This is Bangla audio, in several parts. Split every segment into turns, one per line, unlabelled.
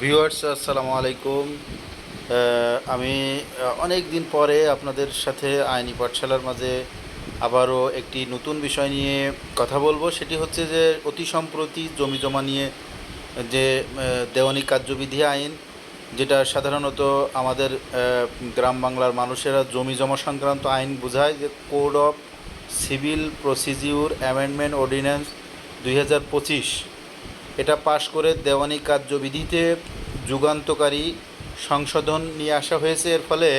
ভিউয়ার্স, আসসালামু আলাইকুম। আমি অনেক দিন পরে আপনাদের সাথে আইনি পাঠশালার মাঝে আবারও একটি নতুন বিষয় নিয়ে কথা বলব। সেটি হচ্ছে যে, অতি সম্প্রতি জমি জমা নিয়ে যে দেওয়ানি কার্যবিধি আইন, যেটা সাধারণত আমাদের গ্রাম বাংলার মানুষেরা জমি জমা সংক্রান্ত আইন বোঝায়, যে code of civil procedure amendment ordinance দুই হাজার পঁচিশ। এটা পাশ করে দেওয়ানি কার্যবিধিতে যুগান্তকারী সংশোধন নিয়ে আসা হয়েছে। এর ফলে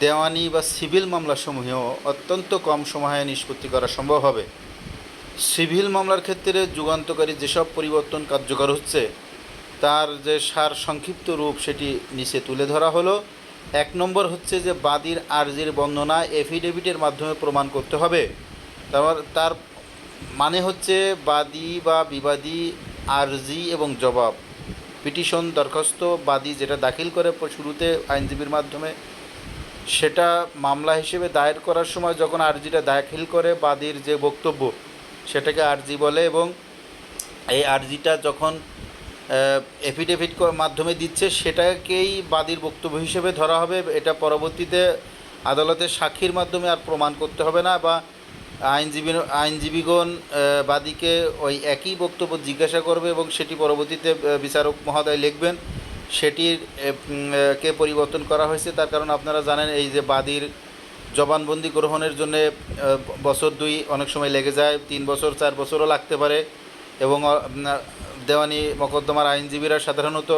দেওয়ানি বা সিভিল মামলাসমূহেও অত্যন্ত কম সময়ে নিষ্পত্তি করা সম্ভব হবে। সিভিল মামলার ক্ষেত্রে যুগান্তকারী যেসব পরিবর্তন কার্যকর হচ্ছে, তার যে সার সংক্ষিপ্ত রূপ সেটি নিচে তুলে ধরা হলো। এক নম্বর হচ্ছে যে বাদীর আর্জির বর্ণনা এফিডেভিটের মাধ্যমে প্রমাণ করতে হবে। তারপর তার মানে হচ্ছে বাদী বা বিবাদী, আর্জি এবং জবাব। পিটিশন দরখাস্ত বাদী যেটা দাখিল করে শুরুতে আইনজীবীর মাধ্যমে, সেটা মামলা হিসেবে দায়ের করার সময় যখন আর্জিটা দাখিল করে, বাদীর যে বক্তব্য সেটাকে আর্জি বলে এবং এই আর্জিটা যখন এফিডেভিট মাধ্যমে দিচ্ছে, সেটাকেই বাদীর বক্তব্য হিসেবে ধরা হবে। এটা পরবর্তীতে আদালতের সাক্ষীর মাধ্যমে আর প্রমাণ করতে হবে না বা আইনজীবী আইনজীবীগণ বাদীকে ওই একই বক্তব্য জিজ্ঞাসা করবে এবং সেটি পরবর্তীতে বিচারক মহোদয় লিখবেন। সেটির কে পরিবর্তন করা হয়েছে তার কারণ আপনারা জানেন, এই যে বাদীর জবানবন্দি গ্রহণের জন্য বছর দুই অনেক সময় লেগে যায়, তিন বছর, চার বছরও লাগতে পারে এবং দেওয়ানি মকদ্দমার আইনজীবীরা সাধারণত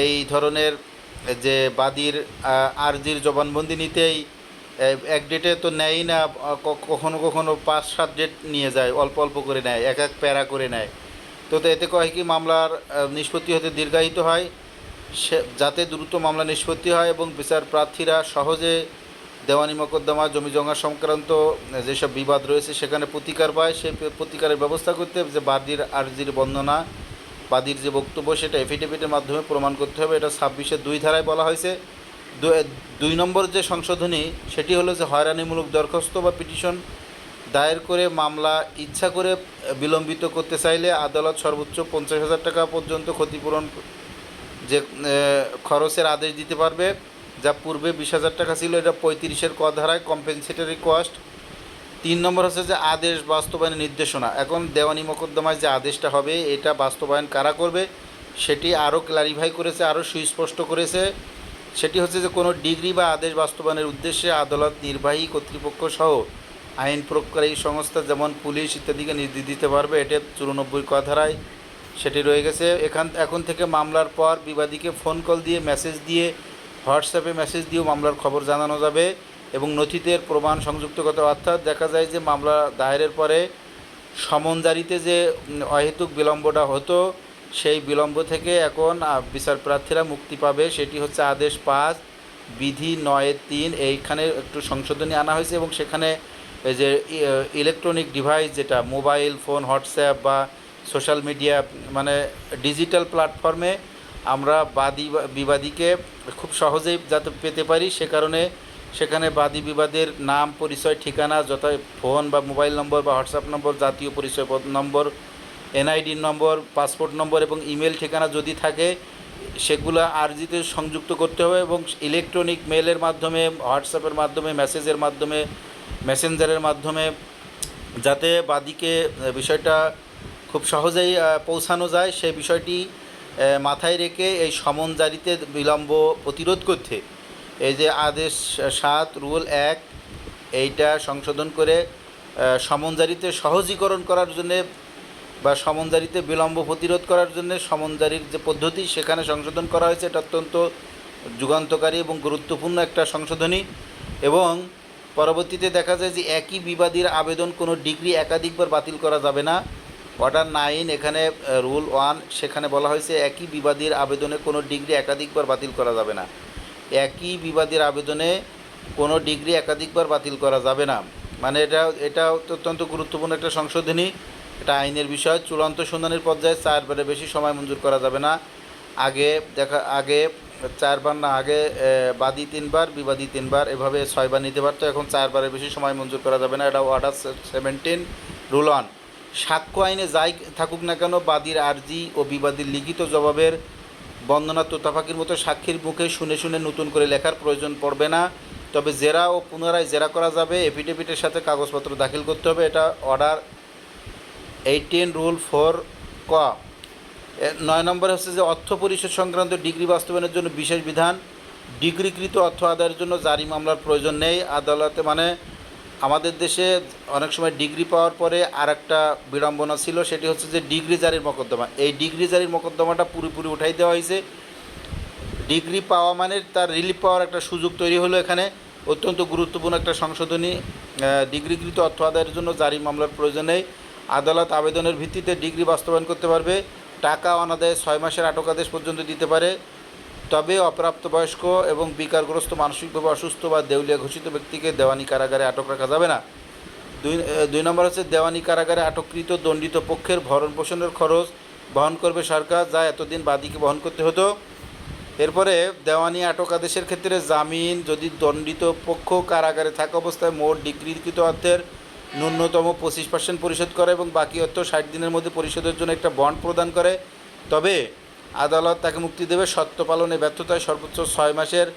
এই ধরনের যে বাদীর আর্জির জবানবন্দি নিতেই এক ডেটে তো নেয়ই না কখনো কখনো পাঁচ, সাত ডেট নিয়ে যায়, অল্প অল্প করে নেয়, এক এক প্যারা করে নেয়। তো এতে কয় কি, মামলার নিষ্পত্তি হতে দীর্ঘায়িত হয়। সে, যাতে দ্রুত মামলা নিষ্পত্তি হয় এবং বিচার প্রার্থীরা সহজে দেওয়ানি, মোকদ্দমা, জমি জমা সংক্রান্ত যেসব বিবাদ রয়েছে, সেখানে প্রতিকার পায়। সেই প্রতিকারের ব্যবস্থা করতে যে বাদীর আর্জির বন্দনা, বাদীর যে বক্তব্য, সেটা এফিডেভিটের মাধ্যমে প্রমাণ করতে হবে। এটা ছাব্বিশের দুই ধারায় বলা হয়েছে। দুই নম্বর যে সংশোধনী, সেটি হলো যে হয়রানিমূলক দরখাস্ত বা পিটিশন দায়ের করে মামলা ইচ্ছা করে বিলম্বিত করতে চাইলে আদালত সর্বোচ্চ পঞ্চাশ হাজার টাকা পর্যন্ত ক্ষতিপূরণ যে খরচের আদেশ দিতে পারবে। যা পূর্বে বিশ হাজার টাকা ছিল, এটা পঁয়ত্রিশের ক ধারায় কম্পেনসেটরি কস্ট তিন নম্বর হচ্ছে যে আদেশ বাস্তবায়নের নির্দেশনা। এখন দেওয়ানি মোকদ্দমায় যে আদেশটা হবে, এটা বাস্তবায়ন কারা করবে, সেটি আরও ক্লারিফাই করেছে, আরও সুস্পষ্ট করেছে। সেটি হচ্ছে যে কোনো ডিগ্রি বা আদেশ বাস্তবায়নের উদ্দেশ্যে আদালত, নির্বাহী কর্তৃপক্ষ সহ আইন প্রয়োগকারী সংস্থা যেমন পুলিশ ইত্যাদিকে নির্দেশ দিতে পারবে, এটা চুরানব্বই ক ধারায় সেটি রয়ে গেছে। এখান, এখন থেকে মামলার পর বিবাদীকে ফোন কল দিয়ে মেসেজ দিয়ে হোয়াটসঅ্যাপে মেসেজ দিয়েও মামলার খবর জানানো যাবে এবং নথিতে প্রমাণ সংযুক্ত করতে অর্থাৎ দেখা যায় যে মামলা দায়েরের পরে সমন জারিতে যে অহেতুক বিলম্বটা হতো সেই বিলম্ব থেকে এখন বিচার প্রার্থীরা মুক্তি পাবে, সেটি হচ্ছে আদেশ পাঁচ, বিধি নয় তিন, এইখানে একটু সংশোধনী আনা হয়েছে এবং সেখানে যে ইলেকট্রনিক ডিভাইস যেটা মোবাইল ফোন হোয়াটসঅ্যাপ বা সোশ্যাল মিডিয়া মানে ডিজিটাল প্ল্যাটফর্মে আমরা বাদী বিবাদীকে খুব সহজেই যাতে পেতে পারি। সে কারণে সেখানে বাদী বিবাদের নাম, পরিচয়, ঠিকানা, যথা ফোন বা মোবাইল নম্বর বা হোয়াটসঅ্যাপ নম্বর জাতীয় পরিচয় নম্বর এনআইডি নম্বর পাসপোর্ট নম্বর এবং ইমেল ঠিকানা যদি থাকে, সেগুলো আর্জিতে সংযুক্ত করতে হবে এবং ইলেকট্রনিক মেলের মাধ্যমে হোয়াটসঅ্যাপের মাধ্যমে মেসেজের মাধ্যমে মেসেঞ্জারের মাধ্যমে, যাতে বাদিকে বিষয়টা খুব সহজেই পৌঁছানো যায় সেই বিষয়টি মাথায় রেখে এই সমন জারিতে বিলম্ব প্রতিরোধ করতে। এই যে আদেশ সাত, রুল এক, এইটা সংশোধন করে সমন জারিতে সহজীকরণ করার জন্যে বা সমনজারিতে বিলম্ব প্রতিরোধ করার জন্য সমনজারির যে পদ্ধতি সেখানে সংশোধন করা হয়েছে, এটা অত্যন্ত যুগান্তকারী এবং গুরুত্বপূর্ণ একটা সংশোধনী। এবং পরবর্তীতে দেখা যায় যে একই বিবাদীর আবেদন কোনো ডিগ্রি একাধিকবার বাতিল করা যাবে না। অর্ডার নাইন এখানে রুল ওয়ান সেখানে বলা হয়েছে একই বিবাদীর আবেদনে কোনো ডিগ্রি একাধিকবার বাতিল করা যাবে না। একই বিবাদীর আবেদনে কোনো ডিগ্রি একাধিকবার বাতিল করা যাবে না। মানে এটা এটা অত্যন্ত গুরুত্বপূর্ণ একটা সংশোধনী। এটা আইনের বিষয়। চূড়ান্ত শুনানির পর্যায়ে চারবারের বেশি সময় মঞ্জুর করা যাবে না। আগে দেখা, আগে চারবার না, আগে বাদী তিনবার, বিবাদী তিনবার, এভাবে ছয়বার নিতে পারতো। এখন চারবারের বেশি সময় মঞ্জুর করা যাবে না। এটা অর্ডার সেভেন্টিন রুল অন সাক্ষ্য আইনে যাই থাকুক না কেন, বাদীর আর্জি ও বিবাদীর লিখিত জবাবের বন্দনা তোতাপাকির মতো সাক্ষীর মুখে শুনে শুনে নতুন করে লেখার প্রয়োজন পড়বে না। তবে জেরা ও পুনরায় জেরা করা যাবে। এফিডেভিটের সাথে কাগজপত্র দাখিল করতে হবে। এটা অর্ডার এইটিন রুল ফোর ক নয় নম্বরে হচ্ছে যে অর্থ পরিশোধ সংক্রান্ত ডিগ্রি বাস্তবায়নের জন্য বিশেষ বিধান। ডিগ্রিকৃত অর্থ আদায়ের জন্য জারি মামলার প্রয়োজন নেই। আদালতে মানে আমাদের দেশে অনেক সময় ডিগ্রি পাওয়ার পরে আর একটা বিড়ম্বনা ছিল, সেটি হচ্ছে যে ডিগ্রি জারির মকদ্দমা। এই ডিগ্রি জারির মকদ্দমাটা পুরোপুরি উঠাই দেওয়া হয়েছে। ডিগ্রি পাওয়া মানে তার রিলিফ পাওয়ার একটা সুযোগ তৈরি হলো এখানে। অত্যন্ত গুরুত্বপূর্ণ একটা সংশোধনী। ডিগ্রিকৃত অর্থ আদায়ের জন্য জারি মামলার প্রয়োজন নেই। আদালত আবেদনের ভিত্তিতে ডিগ্রি বাস্তবায়ন করতে পারবে, টাকা অনাদায়ে ছয় মাসের আটক আদেশ পর্যন্ত দিতে পারে। তবে অপ্রাপ্তবয়স্ক এবং বিকারগ্রস্ত মানসিকভাবে অসুস্থ বা দেউলিয়া ঘোষিত ব্যক্তিকে দেওয়ানি কারাগারে আটক রাখা যাবে না। দুই দুই নম্বর হচ্ছে দেওয়ানি কারাগারে আটককৃত দণ্ডিত পক্ষের ভরণ পোষণের খরচ বহন করবে সরকার, যা এতদিন বাদীকে বহন করতে হতো। এরপরে দেওয়ানি আটক আদেশের ক্ষেত্রে জামিন, যদি দণ্ডিত পক্ষ কারাগারে থাকা অবস্থায় মোট ডিগ্রিকৃত অর্থের ন্যূনতম পঁচিশ পার্সেন্ট পরিশোধ করে এবং বাকি অর্থ ষাট দিনের মধ্যে পরিশোধের জন্য একটা বন্ড প্রদান করে। তবে আদালত তাকে মুক্তি দেবে সত্য পালনে ব্যর্থতায় সর্বোচ্চ ছয় মাসের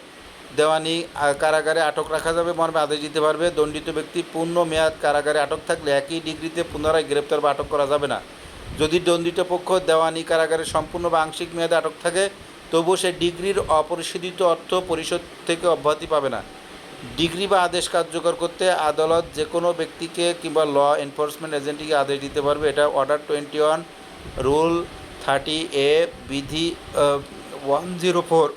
দেওয়ানি কারাগারে আটক রাখা যাবে, মর্মে আদেশ দিতে পারবে। দণ্ডিত ব্যক্তি পূর্ণ মেয়াদ কারাগারে আটক থাকলে একই ডিগ্রিতে পুনরায় গ্রেপ্তার বা আটক করা যাবে না। যদি দণ্ডিত পক্ষ দেওয়ানি কারাগারে সম্পূর্ণ বা আংশিক মেয়াদে আটক থাকে, তবুও সে ডিগ্রির অপরিশোধিত অর্থ পরিশোধ থেকে অব্যাহতি পাবে না। ডিগ্রি বা আদেশ কার্যকর করতে আদালত যে কোনো ব্যক্তিকে কিংবা ল এনফোর্সমেন্ট এজেন্টকে আদেশ দিতে পারবে। এটা order twenty one, rule thirty A, বিধি ওয়ান জিরো ফোর।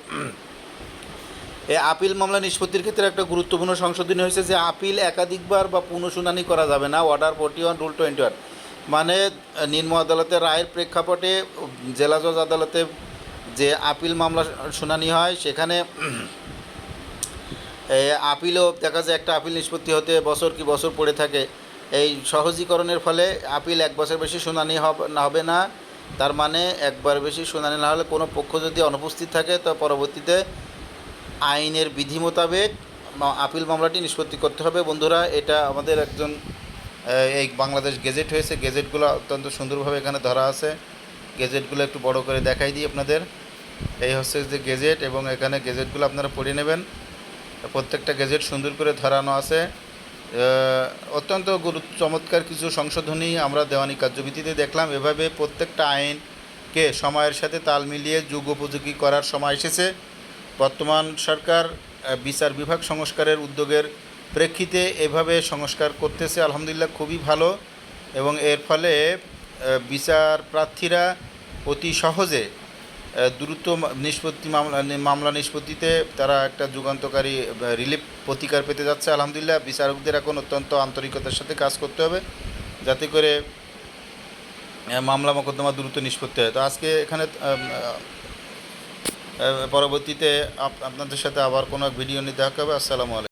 এ আপিল মামলা নিষ্পত্তির ক্ষেত্রে একটা গুরুত্বপূর্ণ সংশোধনী হয়েছে যে আপিল একাধিকবার বা পুনঃশুনানি করা যাবে না। Order forty one, rule twenty one. মানে নিম্ন আদালতের রায়ের প্রেক্ষাপটে জেলা জজ আদালতে যে আপিল মামলা শুনানি হয়, সেখানে আপিলও দেখা যায় একটা আপিল নিষ্পত্তি হতে বছর কি বছর পড়ে থাকে। এই সহজীকরণের ফলে আপিল এক বছর বেশি শুনানি হবে, না তার মানে একবার বেশি শুনানি না হলে কোনো পক্ষ যদি অনুপস্থিত থাকে, তো পরবর্তীতে আইনের বিধি মোতাবেক আপিল মামলাটি নিষ্পত্তি করতে হবে। বন্ধুরা, এটা আমাদের একজন এই বাংলাদেশ গেজেট হয়েছে। গেজেটগুলো অত্যন্ত সুন্দরভাবে এখানে ধরা আছে। গেজেটগুলো একটু বড় করে দেখাই দিই আপনাদের। এই হচ্ছে যে গেজেট এবং এখানে গেজেটগুলো আপনারা পড়ে নেবেন। প্রত্যেকটা গেজেট সুন্দর করে ধরানো আছে। অত্যন্ত গুরু চমৎকার কিছু সংশোধনী আমরা দেওয়ানি কার্যবিধিতে দেখলাম। এভাবে প্রত্যেকটা আইনকে সময়ের সাথে তাল মিলিয়ে যুগ উপযোগী করার সময় এসেছে। বর্তমান সরকার বিচার বিভাগ সংস্কারের উদ্যোগের প্রেক্ষিতে এভাবে সংস্কার করতেছে, আলহামদুলিল্লাহ খুবই ভালো। এবং এর ফলে বিচার প্রার্থীরা অতি সহজে দ্রুত নিষ্পত্তি মামলা মামলা নিষ্পত্তিতে তারা একটা যুগান্তকারী রিলিফ প্রতিকার পেতে যাচ্ছে। আলহামদুলিল্লাহ, বিচারকদের এখন অত্যন্ত আন্তরিকতার সাথে কাজ করতে হবে, যাতে করে মামলা মোকদ্দমা দ্রুত নিষ্পত্তি হয়। তো আজকে এখানে পরবর্তীতে আপ- আপনাদের সাথে আবার কোনো ভিডিও নিতে হবে। আসসালামু আলাইকুম।